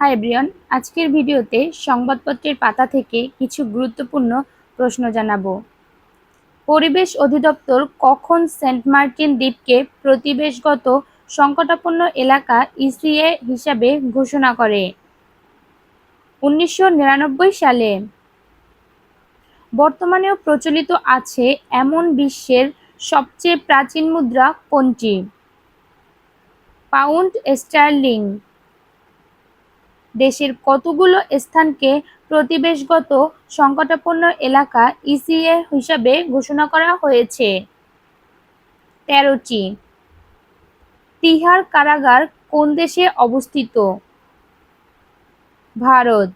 High Brian আজকের ভিডিওতে সংবাদপত্রের পাতা থেকে কিছু গুরুত্বপূর্ণ প্রশ্ন জানাব। পরিবেশ অধিদপ্তর কখন সেন্ট মার্টিন দ্বীপকে প্রতিবেশগত সংকটাপন্ন এলাকা ইসিএ হিসাবে ঘোষণা করে। উনিশশো নিরানব্বই সালে বর্তমানেও প্রচলিত আছে এমন বিশ্বের সবচেয়ে প্রাচীন মুদ্রা কোনটি? Pound sterling. দেশের কতগুলো স্থানকে প্রতিবেশগত সংকটাপন্ন এলাকা ইসিএ হিসাবে ঘোষণা করা হয়েছে? তেরোটি। তিহার কারাগার কোন দেশে অবস্থিত? ভারত।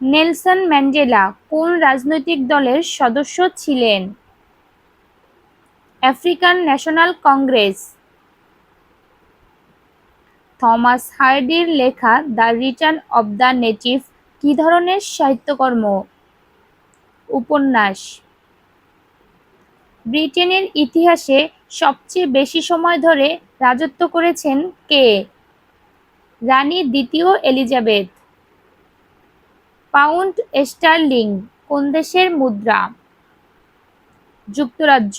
নেলসন ম্যান্ডেলা কোন রাজনৈতিক দলের সদস্য ছিলেন? African National Congress. থমাস হার্ডির লেখা the return of the native কী ধরনের সাহিত্যকর্ম? উপন্যাস। ব্রিটেনের ইতিহাসে সবচেয়ে বেশি সময় ধরে রাজত্ব করেছেন কে? রানী দ্বিতীয় এলিজাবেথ। পাউন্ড স্টার্লিং, কোন দেশের মুদ্রা? যুক্তরাজ্য।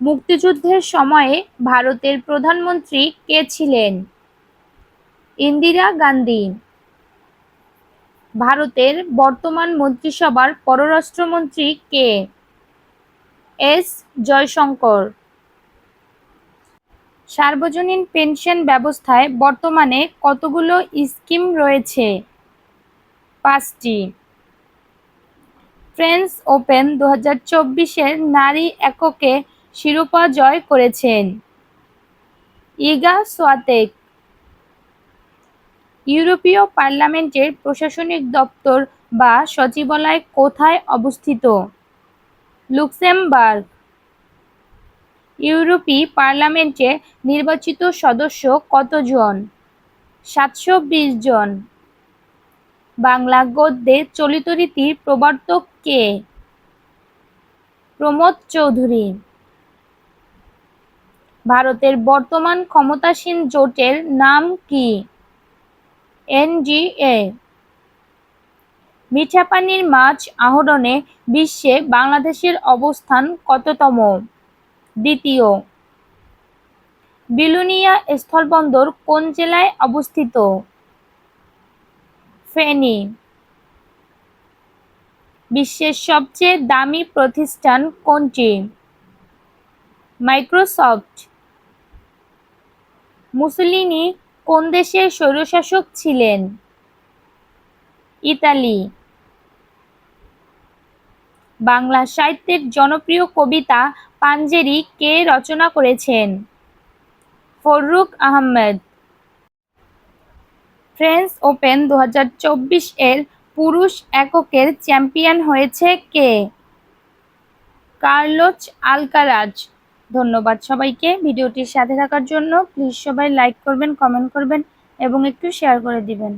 মুক্তিযুদ্ধের সময়ে ভারতের প্রধানমন্ত্রী কে ছিলেন? ইন্দিরা গান্ধী। ভারতের বর্তমান মন্ত্রিসভার পররাষ্ট্রমন্ত্রী কে? এস. জয়শঙ্কর। সার্বজনীন পেনশন ব্যবস্থায় বর্তমানে কতগুলো স্কিম রয়েছে? পাঁচটি। ফ্রেঞ্চ ওপেন দু হাজার নারী এককে শিরোপা জয় করেছেন। ইগা সোয়াতেক, ইউরোপীয় পার্লামেন্টের প্রশাসনিক দপ্তর বা সচিবালয় কোথায় অবস্থিত? লুক্সেমবার্গ, ইউরোপী পার্লামেন্টে নির্বাচিত সদস্য কতজন? সাতশো বিশ জন। বাংলা গদ্যে চলিত রীতির প্রবর্তক কে? প্রমোদ চৌধুরী ভারতের বর্তমান ক্ষমতাসীন জোটের নাম কি? এনজিএ মিঠা পানির মাছ আহরণে বিশ্বে বাংলাদেশের অবস্থান কততম? দ্বিতীয়, বিলুনিয়া স্থলবন্দর কোন জেলায় অবস্থিত? ফেনী, বিশ্বের সবচেয়ে দামি প্রতিষ্ঠান কোনটি? মাইক্রোসফট। মুসলিনি কোন দেশের স্বৈরশাসক ছিলেন? ইতালি। বাংলা সাহিত্যের জনপ্রিয় কবিতা পাঞ্জেরি কে রচনা করেছেন? ফররুক আহমেদ। ফ্রেঞ্চ ওপেন দু হাজার চব্বিশ এর পুরুষ এককের চ্যাম্পিয়ন হয়েছে কে? কার্লোচ আলকারাজ। ধন্যবাদ সবাইকে। ভিডিওটির সাথে থাকার জন্য প্লিজ সবাই লাইক করবেন কমেন্ট করবেন এবং একটু শেয়ার করে দিবেন।